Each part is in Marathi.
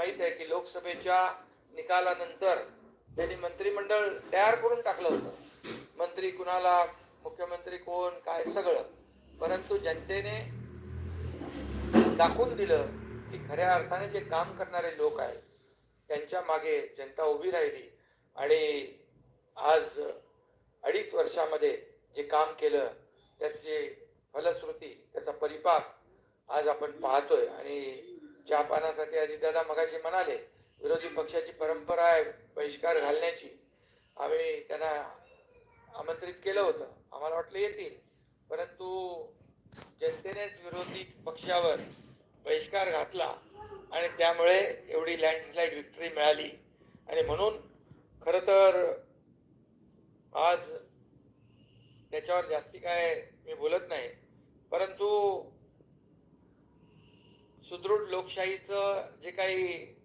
माहीत आहे की लोकसभेच्या निकालानंतर त्यांनी मंत्रिमंडळ तयार करून टाकलं होतं. मंत्री कुणाला मुख्यमंत्री कोण काय सगळं. परंतु जनतेने दाखवून दिलं की खऱ्या अर्थाने जे काम करणारे लोक आहेत त्यांच्या मागे जनता उभी राहिली. आणि आज अडीच वर्षामध्ये जे काम केलं त्याची फलश्रुती त्याचा परिपाक आज आपण पाहतोय. आणि चहा पाण्यासाठी अजितदादा मगाशी म्हणाले विरोधी पक्षाची परंपरा आहे बहिष्कार घालण्याची. आम्ही त्यांना आमंत्रित केलं होतं. आम्हाला वाटलं येतील. परंतु जनतेनेच विरोधी पक्षावर बहिष्कार घातला आणि त्यामुळे एवढी लँडस्लाईड विक्टरी मिळाली. आणि म्हणून खरं तर आज त्याच्यावर जास्ती काय मी बोलत नाही. परंतु सुदृढ लोकशाहीचं जे काही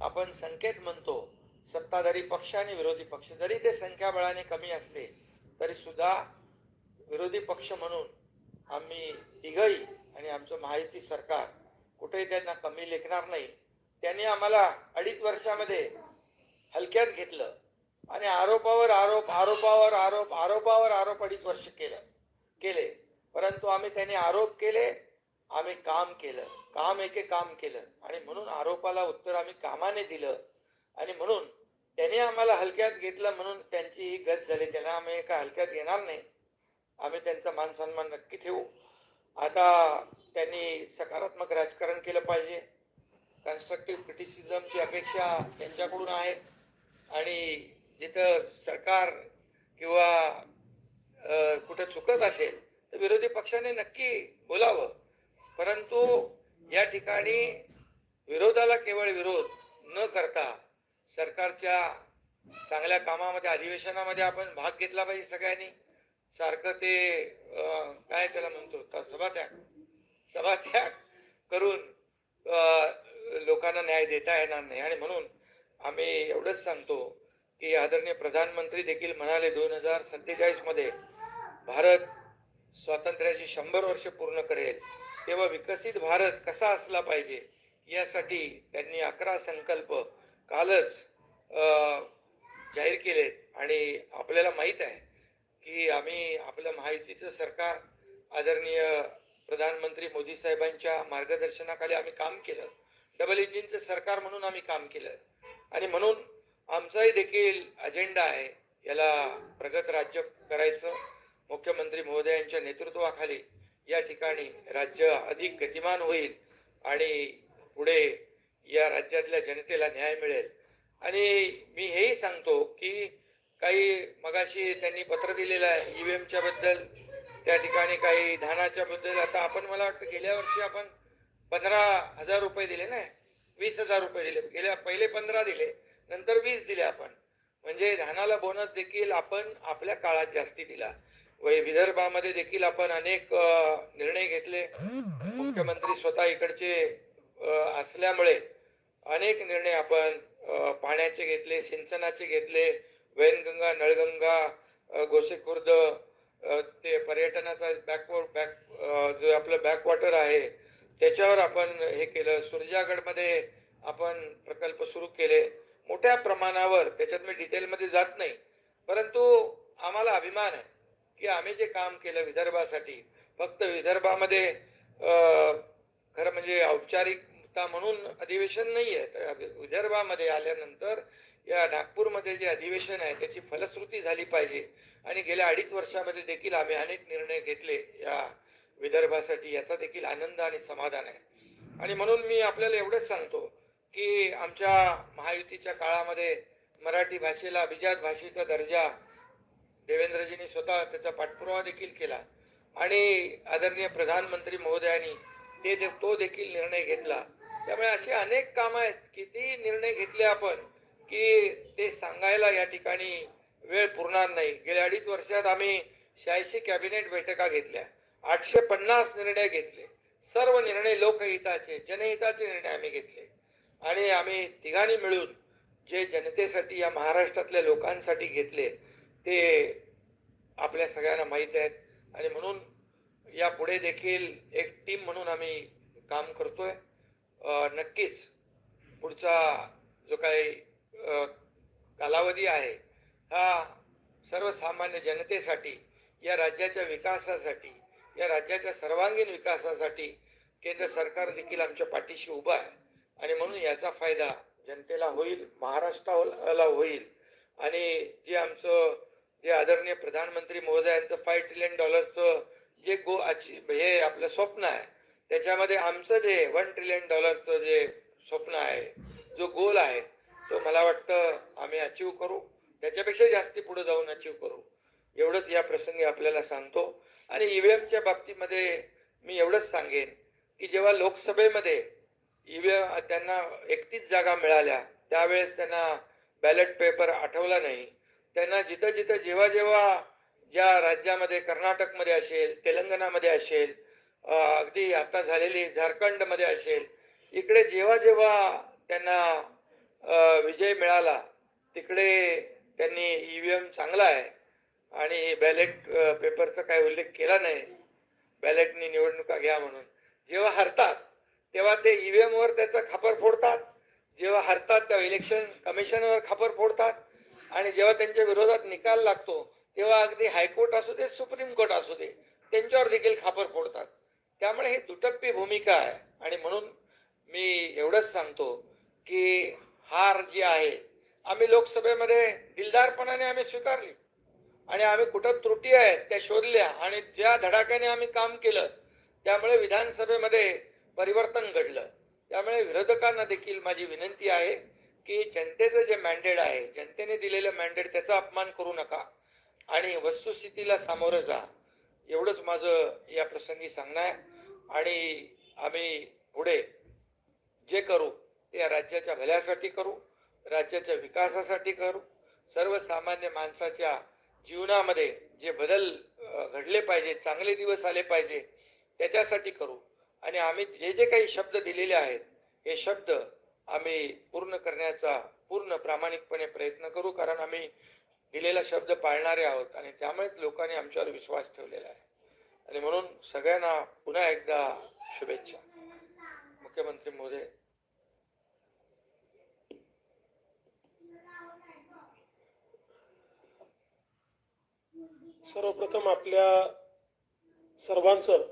आपण संकेत म्हणतो सत्ताधारी पक्ष आणि विरोधी पक्ष जरी ते संख्याबळाने कमी असले तरी सुद्धा विरोधी पक्ष म्हणून आम्ही तिघही आणि आमचं महायुती सरकार कुठेही त्यांना कमी लेखणार नाही. त्यांनी आम्हाला अडीच वर्षामध्ये हलक्यात घेतलं आणि आरोपावर आरोप आरोपावर आरोप आरोपावर आरोप अडीच वर्ष केलं केले. परंतु आम्ही त्यांनी आरोप केले आम्ही काम केलं. काम एके काम केलं. आणि म्हणून आरोपाला उत्तर आम्ही कामाने दिलं. आणि म्हणून त्याने आम्हाला हलक्यात घेतलं म्हणून त्यांची ही गत झाली. त्यांना आम्ही एका हलक्यात घेणार नाही. आम्ही त्यांचा मान सन्मान नक्की ठेवू. आता त्यांनी सकारात्मक राजकारण केलं पाहिजे. कन्स्ट्रक्टिव्ह क्रिटिसिझमची अपेक्षा त्यांच्याकडून आहे. आणि जिथं सरकार किंवा कुठं चुकत असेल तर विरोधी पक्षाने नक्की बोलावं. परंतु या ठिकाणी विरोधाला केवळ विरोध न करता सरकारच्या चांगल्या कामामध्ये अधिवेशनामध्ये आपण भाग घेतला पाहिजे सगळ्यांनी. सारखं ते काय त्याला म्हणतो सभात्याग. सभात्याग करून लोकांना न्याय देता येणार नाही. आणि म्हणून आम्ही एवढंच सांगतो की आदरणीय प्रधानमंत्री देखील म्हणाले दोन हजार सत्तेचाळीसमध्ये भारत स्वातंत्र्याची शंभर वर्ष पूर्ण करेल. तेव्हा विकसित भारत कसा असला पाहिजे यासाठी त्यांनी अकरा संकल्प कालच जाहीर केलेत आणि आपल्याला माहीत आहे की आम्ही आपलं माहितीचं सरकार आदरणीय प्रधानमंत्री मोदी साहेबांच्या मार्गदर्शनाखाली आम्ही काम केलं. डबल इंजिनचं सरकार म्हणून आम्ही काम केलं. आणि म्हणून आमचाही देखील अजेंडा आहे याला प्रगत राज्य करायचं. मुख्यमंत्री महोदयांच्या नेतृत्वाखाली या ठिकाणी राज्य अधिक गतिमान होईल आणि पुढे या राज्यातल्या जनतेला न्याय मिळेल. आणि मी हेही सांगतो की काही मगाशी त्यांनी पत्र दिलेलं आहे ईव्हीएमच्या बद्दल. त्या ठिकाणी काही धानाच्या बद्दल. आता आपण मला वाटतं गेल्या वर्षी आपण पंधरा हजार रुपये दिले ना? वीस हजार रुपये दिले. गेल्या पहिले पंधरा दिले नंतर वीस दिले आपण. म्हणजे धानाला बोनस देखील आपण आपल्या काळात जास्ती दिला. विदर्भामध्ये देखील आपण अनेक निर्णय घेतले. मुख्यमंत्री स्वतः इकडचे असल्यामुळे अनेक निर्णय आपण पाण्याचे घेतले सिंचनाचे घेतले वैनगंगा नळगंगा गोसेखुर्द ते पर्यटनाचा बॅकवर्ड बॅक जो आपलं बॅकवॉटर आहे त्याच्यावर आपण हे केलं. सुरजागडमध्ये आपण प्रकल्प सुरू केले. मोठ्या प्रमाणावर त्याच्यात मी डिटेलमध्ये जात नाही परंतु आम्हाला अभिमान आहे. की आम्ही जे काम केलं विदर्भासाठी फक्त विदर्भामध्ये खरं म्हणजे औपचारिकता म्हणून अधिवेशन नाही आहे तर विदर्भामध्ये आल्यानंतर या नागपूरमध्ये जे अधिवेशन आहे त्याची फलश्रुती झाली पाहिजे. आणि गेल्या अडीच वर्षामध्ये देखील आम्ही अनेक निर्णय घेतले या विदर्भासाठी. याचा देखील आनंद आणि समाधान आहे. आणि म्हणून मी आपल्याला एवढंच सांगतो की आमच्या महायुतीच्या काळामध्ये मराठी भाषेला अभिजात भाषेचा दर्जा देवेंद्रजींनी स्वतः त्याचा पाठपुरावा देखील केला. आणि आदरणीय प्रधानमंत्री महोदयांनी ते दे- तो देखील निर्णय घेतला. त्यामुळे असे अनेक कामं आहेत. किती निर्णय घेतले आपण की ते सांगायला या ठिकाणी वेळ पुरणार नाही. गेल्या अडीच वर्षात आम्ही शहाऐंशी कॅबिनेट बैठका घेतल्या. आठशे पन्नास निर्णय घेतले. सर्व निर्णय लोकहिताचे जनहिताचे निर्णय आम्ही घेतले. आणि आम्ही तिघांनी मिळून जे जनतेसाठी या महाराष्ट्रातल्या लोकांसाठी घेतले ते आपल्या सगळ्यांना माहीत आहेत. आणि म्हणून यापुढे देखील एक टीम म्हणून आम्ही काम करतोय. नक्कीच पुढचा जो काही कालावधी आहे हा सर्वसामान्य जनतेसाठी या राज्याच्या विकासासाठी या राज्याच्या सर्वांगीण विकासासाठी केंद्र सरकार देखील आमच्या पाठीशी उभं आहे. आणि म्हणून याचा फायदा जनतेला होईल महाराष्ट्राला होईल. आणि जे आमचं जे आदरणीय प्रधानमंत्री महोदयांचं फाय ट्रिलियन डॉलरचं जे गो हे आपलं स्वप्न आहे. त्याच्यामध्ये आमचं जे वन ट्रिलियन डॉलरचं जे स्वप्न आहे जो गोल आहे तो मला वाटतं आम्ही अचीव करू. त्याच्यापेक्षा जास्ती पुढे जाऊन अचीव करू. एवढंच या प्रसंगी आपल्याला सांगतो. आणि ईव्हीएमच्या बाबतीमध्ये मी एवढंच सांगेन की जेव्हा लोकसभेमध्ये ईव्हीएम त्यांना एकतीस जागा मिळाल्या त्यावेळेस त्यांना बॅलेट पेपर आठवला नाही. त्यांना जिथं जिथं जेव्हा जेव्हा ज्या राज्यामध्ये कर्नाटकमध्ये असेल तेलंगणामध्ये असेल अगदी आता झालेली झारखंडमध्ये असेल इकडे जेव्हा जेव्हा त्यांना विजय मिळाला तिकडे त्यांनी ईव्हीएम चांगला आहे. आणि बॅलेट पेपरचा काही उल्लेख केला नाही. बॅलेटनी निवडणुका घ्या म्हणून. जेव्हा हरतात तेव्हा ते ई व्ही एमवर त्याचा खापर फोडतात. जेव्हा हरतात तेव्हा इलेक्शन कमिशनवर खापर फोडतात. आणि जेव्हा त्यांच्या विरोधात निकाल लागतो तेव्हा अगदी हायकोर्ट असू दे सुप्रीम कोर्ट असू दे त्यांच्यावर देखील खापर फोडतात. त्यामुळे ही दुटप्पी भूमिका आहे. आणि म्हणून मी एवढंच सांगतो की हार जी आहे आम्ही लोकसभेमध्ये दिलदारपणाने आम्ही स्वीकारली. आणि आम्ही कुठं त्रुटी आहेत त्या शोधल्या आणि ज्या धडाक्याने आम्ही काम केलं त्यामुळे विधानसभेमध्ये परिवर्तन घडलं. त्यामुळे विरोधकांना देखील माझी विनंती आहे की जनतेचं जे मॅन्डेट आहे जनतेने दिलेलं मॅन्डेट त्याचा अपमान करू नका आणि वस्तुस्थितीला सामोरं जा. एवढंच माझं या प्रसंगी सांगणं आहे. आणि आम्ही पुढे जे करू ते या राज्याच्या भल्यासाठी करू राज्याच्या विकासासाठी करू. सर्वसामान्य माणसाच्या जीवनामध्ये जे बदल घडले पाहिजे चांगले दिवस आले पाहिजे त्याच्यासाठी करू. आणि आम्ही जे जे काही शब्द दिलेले आहेत हे शब्द आम्ही पूर्ण करण्याचा पूर्ण प्रामाणिकपणे प्रयत्न करू कारण आम्ही दिलेला शब्द पाळणारे आहोत आणि त्यामुळेच लोकांनी आमच्यावर विश्वास ठेवलेला आहे. आणि म्हणून सगळ्यांना पुन्हा एकदा शुभेच्छा. मुख्यमंत्री महोदय. सर्वप्रथम आपल्या सर्वांचं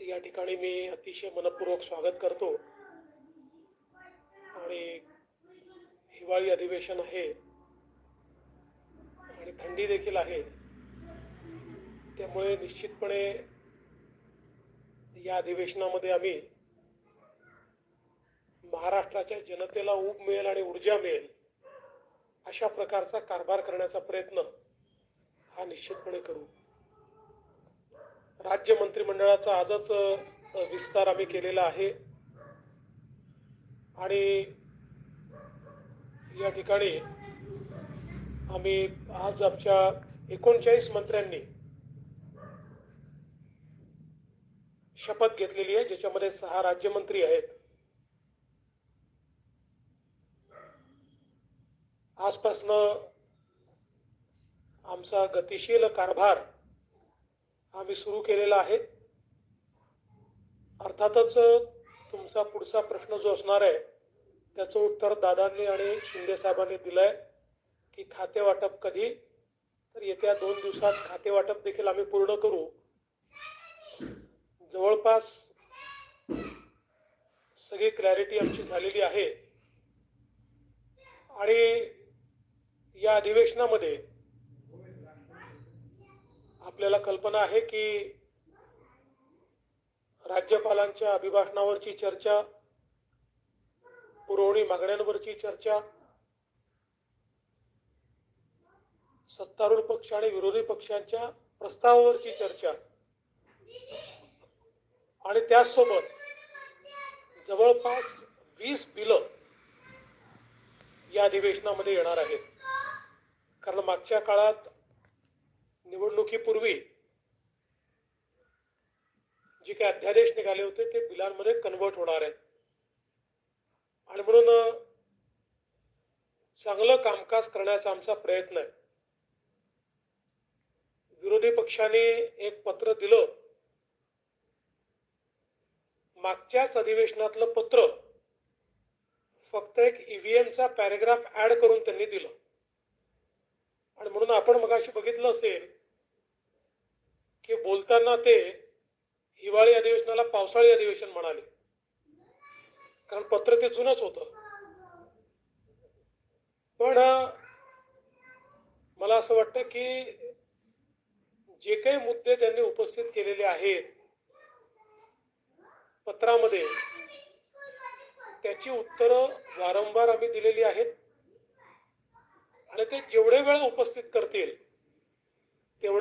या ठिकाणी मी अतिशय मनपूर्वक स्वागत करतो. आणि हिवाळी अधिवेशन आहे आणि थंडी देखील आहे त्यामुळे निश्चितपणे या अधिवेशनामध्ये आम्ही महाराष्ट्राच्या जनतेला ऊब मिळेल आणि ऊर्जा मिळेल अशा प्रकारचा कारभार करण्याचा प्रयत्न हा निश्चितपणे करू. राज्य मंत्रिमंडळाचा आजच विस्तार आम्ही केलेला आहे. आणि या ठिकाणी आम्ही आज आमच्या एकोणचाळीस मंत्र्यांनी शपथ घेतलेली आहे ज्याच्यामध्ये सहा राज्यमंत्री आहेत. आजपासनं आमचा गतिशील कारभार आम्ही सुरू केलेला आहे. अर्थातच तुमचा पुढचा प्रश्न जो असणार आहे त्याचं उत्तर दादांनी आणि शिंदे साहेबांनी दिलंय की खाते वाटप कधी? तर येत्या दोन दिवसात खाते वाटप देखील आम्ही पूर्ण करू. जवळपास सगळी क्लॅरिटी आमची झालेली आहे. आणि या अधिवेशनामध्ये आपल्याला कल्पना आहे की राज्यपालांच्या अभिभाषणावरची चर्चा पुरवणी मागण्यांवरची चर्चा सत्तारूढ पक्ष आणि विरोधी पक्षांच्या प्रस्तावावरची चर्चा. आणि त्याचसोबत जवळपास वीस बिलं या अधिवेशनामध्ये येणार आहेत. कारण मागच्या काळात निवडणुकीपूर्वी जे काही अध्यादेश निघाले होते ते बिलांमध्ये कन्वर्ट होणार आहेत. आणि म्हणून चांगलं कामकाज करण्याचा आमचा प्रयत्न आहे. विरोधी पक्षाने एक पत्र दिलं. मागच्याच अधिवेशनातलं पत्र फक्त एक ईव्हीएमचा पॅरेग्राफ ऍड करून त्यांनी दिलं. आणि म्हणून आपण मगाशी बघितलं असेल की बोलताना ते हिवाळी अधिवेशनाला पावसाळी अधिवेशन म्हणाले. कारण पत्र ते जुनच होत. पण मला असं वाटतं की जे काही मुद्दे त्यांनी उपस्थित केलेले आहेत पत्रामध्ये त्याची उत्तरं वारंवार आम्ही दिलेली आहेत. आणि ते जेवढे वेळा उपस्थित करतील तेवढे